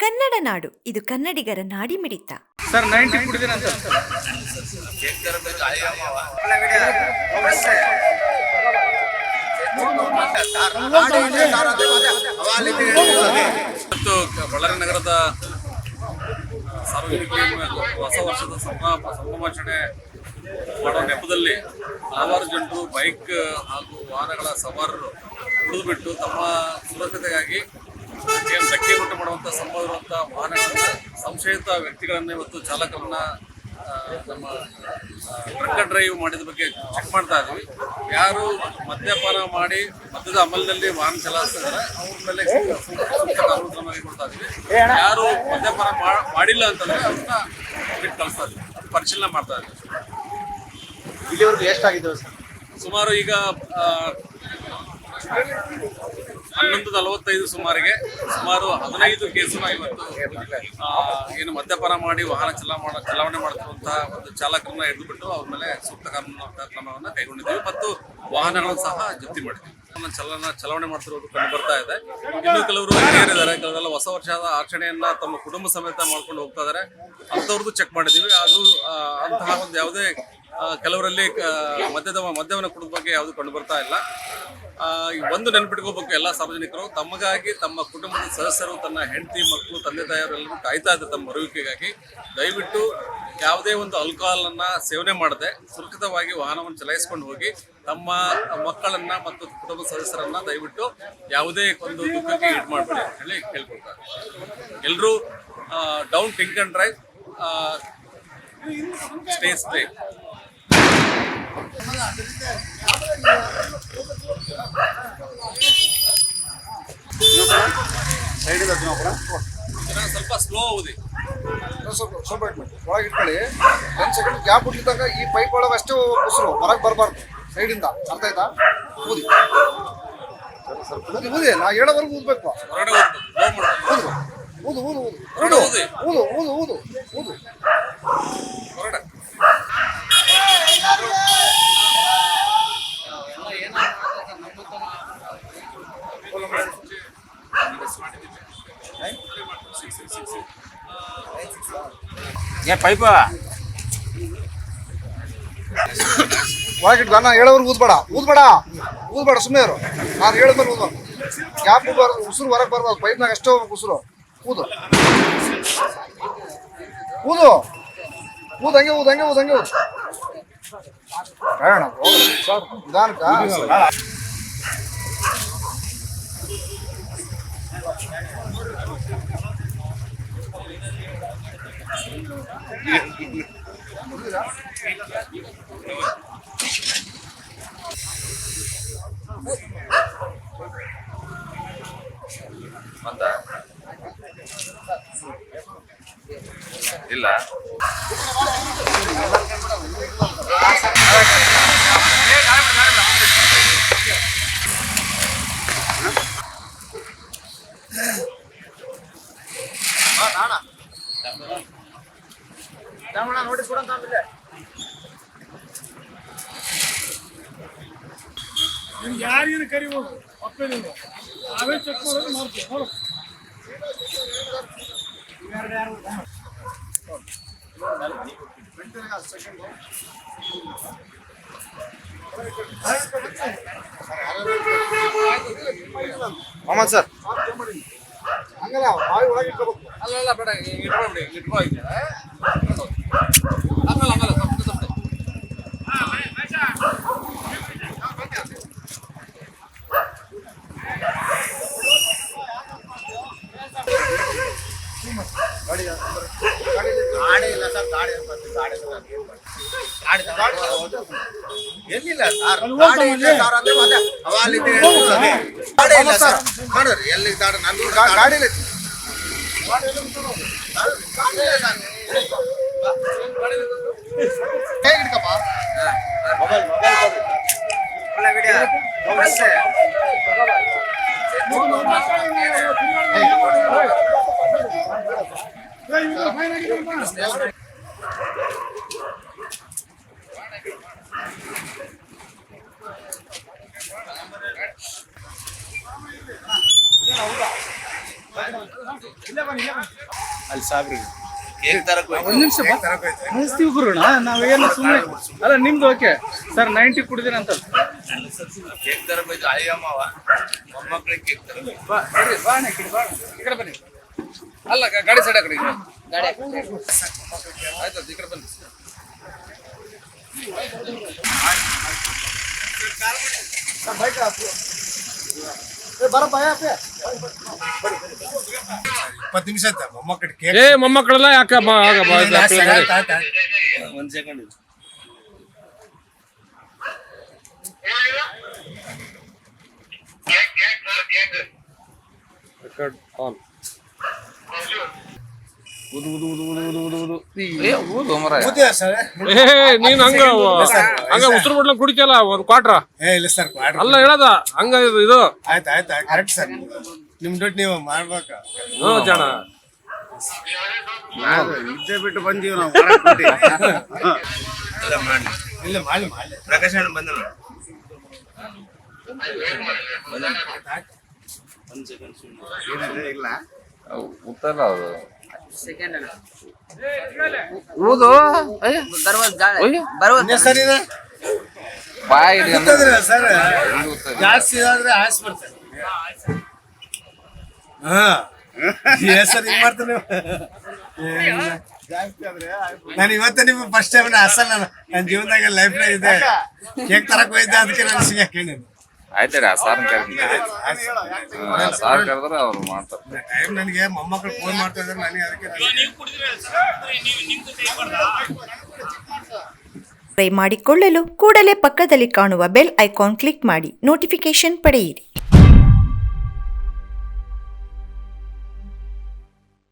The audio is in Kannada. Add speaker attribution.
Speaker 1: ಕನ್ನಡ ನಾಡು. ಇದು ಕನ್ನಡಿಗರ ನಾಡಿಮಿಡಿತ.
Speaker 2: ಸರ್ ನೈಂಟಿ ಇವತ್ತು ಬಳ್ಳಾರಿ ನಗರದ ಸಾರ್ವಜನಿಕ ಹೊಸ ವರ್ಷದ ಸಂಭ್ರಮ ಸಂಭ್ರಮಾಚರಣೆ ಮಾಡೋ ನೆಪದಲ್ಲಿ ಹಲವಾರು ಜನರು ಬೈಕ್ ಹಾಗೂ ವಾಹನಗಳ ಸವಾರರು ಬಿಟ್ಟು ತಮ್ಮ ಸುರಕ್ಷತೆಗಾಗಿ ಏನು ಧಕ್ಕೆ ಉಂಟು ಮಾಡುವಂಥ ಸಂಭವ ಇರುವಂಥ ವಾಹನಗಳನ್ನ ಸಂಶಯಿತ ವ್ಯಕ್ತಿಗಳನ್ನ ಇವತ್ತು ಚಾಲಕರನ್ನ ನಮ್ಮ ಟ್ರಕ್ ಡ್ರೈವ್ ಮಾಡಿದ ಬಗ್ಗೆ ಚೆಕ್ ಮಾಡ್ತಾ ಇದ್ವಿ. ಯಾರು ಮದ್ಯಪಾನ ಮಾಡಿ ಮದ್ಯದ ಅಮಲದಲ್ಲಿ ವಾಹನ ಚಲಾಯಿಸ್ತಿದ್ದಾರೆ ಅವ್ರ ಮೇಲೆ ಸೂಕ್ತ ಕಾನೂನು ಕ್ರಮ ಕೊಡ್ತಾ ಇದ್ವಿ. ಯಾರು ಮದ್ಯಪಾನ ಮಾಡಿಲ್ಲ ಅಂತಂದ್ರೆ ಅವ್ರನ್ನ ಬಿಟ್ಟು ಕಳಿಸ್ತಾ ಇದ್ವಿ. ಪರಿಶೀಲನೆ ಮಾಡ್ತಾ ಇದ್ವಿ.
Speaker 3: ಇಲ್ಲಿವರೆಗೂ ಎಷ್ಟಾಗಿದ್ದಾವೆ ಸರ್?
Speaker 2: ಸುಮಾರು ಈಗ ಹನ್ನೊಂದು ನಲವತ್ತೈದು ಸುಮಾರಿಗೆ ಸುಮಾರು ಹದಿನೈದು ಕೇಸು ಇವತ್ತು ಏನು ಮದ್ಯಪಾನ ಮಾಡಿ ವಾಹನ ಚಲಾ ಮಾಡ, ಚಲಾವಣೆ ಮಾಡ್ತಿರುವಂತಹ ಒಂದು ಚಾಲಕರನ್ನ ಹಿಡಿದುಬಿಟ್ಟು ಅವ್ರ ಮೇಲೆ ಸೂಕ್ತ ಕಾನೂನು ಕ್ರಮವನ್ನು ಕೈಗೊಂಡಿದ್ದೀವಿ ಮತ್ತು ವಾಹನಗಳನ್ನು ಸಹ ಜಪ್ತಿ ಮಾಡಿದ್ದೀವಿ. ಚಲನ, ಚಲಾವಣೆ ಮಾಡ್ತಿರೋದು ಕಂಡು ಬರ್ತಾ ಇದೆ. ಇನ್ನು ಕೆಲವರು ಏನಿದ್ದಾರೆ ಕೆಲವರೆಲ್ಲ ಹೊಸ ವರ್ಷದ ಆಚರಣೆಯನ್ನ ತಮ್ಮ ಕುಟುಂಬ ಸಮೇತ ಮಾಡ್ಕೊಂಡು ಹೋಗ್ತಾ ಇದ್ದಾರೆ. ಅಂಥವ್ರದ್ದು ಚೆಕ್ ಮಾಡಿದ್ದೀವಿ. ಅದು ಅಂತಹ ಒಂದು ಯಾವುದೇ ಕೆಲವರಲ್ಲಿ ಮದ್ಯದ, ಮದ್ಯವನ್ನು ಕುಡಿದ ಬಗ್ಗೆ ಯಾವುದು ಕಂಡು ಬರ್ತಾ ಇಲ್ಲ. ಒಂದು ನೆನ್ಪಿಟ್ಕೋಬೇಕು ಎಲ್ಲ ಸಾರ್ವಜನಿಕರು. ತಮಗಾಗಿ ತಮ್ಮ ಕುಟುಂಬದ ಸದಸ್ಯರು, ತನ್ನ ಹೆಂಡತಿ ಮಕ್ಕಳು ತಂದೆ ತಾಯಿಯವರೆಲ್ಲರೂ ಕಾಯ್ತಾ ಇದ್ದಾರೆ ತಮ್ಮ ಬರುವಿಕೆಗಾಗಿ. ದಯವಿಟ್ಟು ಯಾವುದೇ ಒಂದು ಅನ್ನ ಸೇವನೆ ಮಾಡದೆ ಸುರಕ್ಷಿತವಾಗಿ ವಾಹನವನ್ನು ಚಲಾಯಿಸ್ಕೊಂಡು ಹೋಗಿ ತಮ್ಮ ಮಕ್ಕಳನ್ನ ಮತ್ತು ಕುಟುಂಬ ಸದಸ್ಯರನ್ನ ದಯವಿಟ್ಟು ಯಾವುದೇ ಒಂದು ದುಃಖಕ್ಕೆ ಈಡ್ ಮಾಡಬೇಡಿ ಅಂತ ಹೇಳಿ ಕೇಳ್ಕೊಳ್ತಾರೆ. ಎಲ್ಲರೂ don't drink and drive stay stay ಸ್ವಲ್ಪ ಸ್ಲೋ ಓದಿ
Speaker 4: ಸ್ವಲ್ಪ ಸ್ವಲ್ಪ ಒಳಗೆ ಇಟ್ಕೊಳ್ಳಿ ಒಂದು ಸೆಕೆಂಡ್ ಗ್ಯಾಪ್ ಬಿಟ್ಟಿದ್ದಾಗ ಈ ಪೈಪ್ ಒಳಗೆ ಅಷ್ಟು ಉಸಿರು ಹೊರಗೆ ಬರಬಾರ್ದು. ಸೈಡಿಂದ ಅರ್ಥ ಆಯ್ತಾ? ಊದಿ ಊದಿ ಊದಿ ನಾ ಹೇಳೋವರೆಗೂ ಊದ್ಬೇಕು ಊದು ಊದು ಊದು ಊದು
Speaker 2: ಊದಿ
Speaker 4: ಊದು ಊದು ಊದು ಊದು
Speaker 2: ಹೊರಗಡೆ
Speaker 3: ಏ ಪೈಪ
Speaker 4: ಒಳಗೆ ಇಟ್ಕೊ ನಾ ಹೇಳೋವರೆಗೂ ಊದ್ಬೇಡ ಊದ್ಬೇಡ ಊದ್ಬೇಡ ಸುಮ್ಮನೆ ಇರು ನಾನು ಹೇಳಿದ್ಮೇಲೆ ಊದ್ಬಾರ್ದು ಗ್ಯಾಪ್ ಬರೋದು ಉಸಿರು ಹೊರಗೆ ಬರ್ಬಾರ್ದು ಪೈಪ್ನಾಗ ಅಷ್ಟೇ ಹೋಗ್ಬೇಕು ಉಸಿರು ಊದು ಊದು ಊದು ಹಂಗೆ ಊದು ಹಂಗೆ ಊದು ಹಂಗೆ ಊದು ಬೇಡ ಸರ್ ನಿಧಾನಕ್ಕ
Speaker 5: ಬಂದ ಇಲ್ಲ
Speaker 6: ನಿಮ್ಗೆ ಯಾರಿಗೂ ಕರಿಬೋದು ಒಪ್ಪೇನಿಲ್ಲ ನಾವೇ ಚೆಕ್ ಮಾಡೋದು ಮಾಡ್ತೀವಿ ನೋಡು
Speaker 4: ಮೊಹಮ್ಮದ್ ಸರ್ ಹಂಗಲ್ಲ ಬಾವಿ ಒಳಗೆ ಇಟ್ಕೋಬೇಕು
Speaker 2: ಅಲ್ಲ ಅಲ್ಲ ಬೇಡ ಹಿಂಗ್ ಇಟ್ಕೊಳ್ಬಿಡಿ ಹಿಂಗ್ ಇಟ್ಕೊ ಹಿಂಗೆ. ಆಮೇಲೆ ಆಮೇಲೆ ಸ್ವಲ್ಪ ಸ್ವಲ್ಪ
Speaker 3: ಗಾಡಿ ಇಲ್ಲ ಸರ್ ಗಾಡಿ ಬಂದು ಗಾಡಿ ಗಾಡಿ ಎಲ್ಲಿಲ್ಲ ಸರ್ ಗಾಡಿ ಇಲ್ಲ ಸರ್ ಅಂದ್ರೆ ಮತ್ತೆ ಅವ ಅಲ್ಲಿಂದ ಹೇಳ್ತಿರ್ತಾನೆ. ಗಾಡಿ ಇಲ್ಲ ಸರ್ ನೋಡ್ರಿ ಎಲ್ಲಿ ಗಾಡಿ ನನ್ನ
Speaker 4: ಗಾ- ಗಾಡಿಲಿ ಹೇಗೆ ಹಿಡ್ಕಪ್ಪ
Speaker 3: ಒಳ್ಳೆ ವಿಡಿಯೋ ಅಷ್ಟೇ
Speaker 6: ಏ, ಇವ್ರು ಫೈನ್ ಆಗಿದ್ರಪ್ಪ.
Speaker 7: ಅಲ್ಲಿ ಸಾಬ್ರಿ
Speaker 3: ಕೇಕ್ ತರಕ್ ಹೋಯ್ತು.
Speaker 7: ಒಂದ್ ನಿಮಿಷ. ಕಳಿಸ್ತೀವಿ ಗುರುಣ ನಾವೇನು ಸುಮ್ಮನೆ ಅಲ್ಲ ನಿಮ್ದು ಓಕೆ ಸರ್ ನೈಂಟಿ ಕುಡಿದಿರ ಅಂತ.
Speaker 3: ಕೇಕ್ ಅಯ್ಯಮ್ಮವ ಮೊಮ್ಮಕ್ಳಿಗೆ ಕೇಕ್ ತರ.
Speaker 7: ಬಾ ಈ ಕಡೆ ಬನ್ನಿ.
Speaker 2: ಅಲ್ಲ ಗಾಡಿ ಸೈಡ್ ಕಡೆ ಆಯ್ತು ಈ ಕಡೆ ಬನ್ನಿ.
Speaker 4: ಬರಪ್ಪ
Speaker 3: ಇಪ್ಪತ್ತು ನಿಮಿಷ ಆಯ್ತಾ? ಮೊಮ್ಮಕ್ಕಳು ಕೇಕ್
Speaker 8: ಏ ಮೊಮ್ಮಕ್ಕಳೆಲ್ಲ ಯಾಕೆ.
Speaker 5: ಏ ಊದು ಮರ
Speaker 3: ಕೂತಿಯಾ ಸರ್.
Speaker 8: ಏ ನೀನ್ ಹಂಗ ಹಂಗ ಉಸಿರು ಬಿಡ್ಲ ಕುಡಿತಲ್ಲ ಒಂದ್ ಕ್ವಾಟ್ರ
Speaker 3: ಏ ಇಲ್ಲ ಸರ್ ಕ್ವಾರ್ಟರ್
Speaker 8: ಅಲ್ಲ ಹೇಳದ ಹಂಗ ಇದು- ಇದು.
Speaker 3: ಆಯ್ತು ಆಯ್ತು ಕರೆಕ್ಟ್ ಸರ್. ನಿಮ್ ದುಡ್ಡು ನೀವು ಮಾಡ್ಬೇಕ?
Speaker 8: ಹ್ಞೂ ಜನ
Speaker 3: ಇದ್ದೆ ಬಿಟ್ಟು ಬಂದೀವಿ ನಾವು ಇಲ್ಲ ಮಾಡಿ. ಇಲ್ಲ ಮಾಡಿ ಮಾಡಿ. ಪ್ರಕಾಶ್ ಅಣ್ಣ ಬಂದಲ್ಲ ಇಲ್ಲ.
Speaker 5: ಉತ್ತಲ್ಲ ಅದು. ಊದು
Speaker 3: ಸರ್ ಇದೆ?
Speaker 5: ಬಾಯಿ
Speaker 3: ಸರ್? ಜಾಸ್ತಿ ಆದ್ರೆ ಆಯ್ಸ್ ಹಾ. ಸರ್ ಹಿಂಗ್ ಮಾಡ್ತಾನೆ ನಾನು ಇವತ್ತೇ ನಿಮ್ಮ ಫಸ್ಟ್ ಟೈಮ್ ಅಸಲ್ ನಾನು ನನ್ನ ಜೀವನದಾಗ ಲೈಫ್ ಇದೆ. ಕೇಕ್ ತರಕ್ ಹೋಯ್ತ ಅದಕ್ಕೆ ನಾನು ಸಿಗಕ್ಕೆ ಹೇಳಿದ್ದು
Speaker 5: ಆಯ್ತಡಿ ಆ ಸಾರ್ ಸಾರ್ ಕರೆದ್ರೆ ಅವ್ರು ಮಾಡ್ತಾರೆ.
Speaker 3: ಟೈಮ್ ನನಗೆ ಮೊಮ್ಮಕ್ಕಳು ಫೋನ್ ಮಾಡ್ತಾ ಇದ್ದಾರೆ ನನಗೆ ಅದಕ್ಕೆ
Speaker 1: ಸಬ್ಸ್ಕ್ರೈಬ್ ಮಾಡಿಕೊಳ್ಳಲು ಕೂಡಲೇ ಪಕ್ಕದಲ್ಲಿ ಕಾಣುವ ಬೆಲ್ ಐಕಾನ್ ಕ್ಲಿಕ್ ಮಾಡಿ ನೋಟಿಫಿಕೇಶನ್ ಪಡೆಯಿರಿ.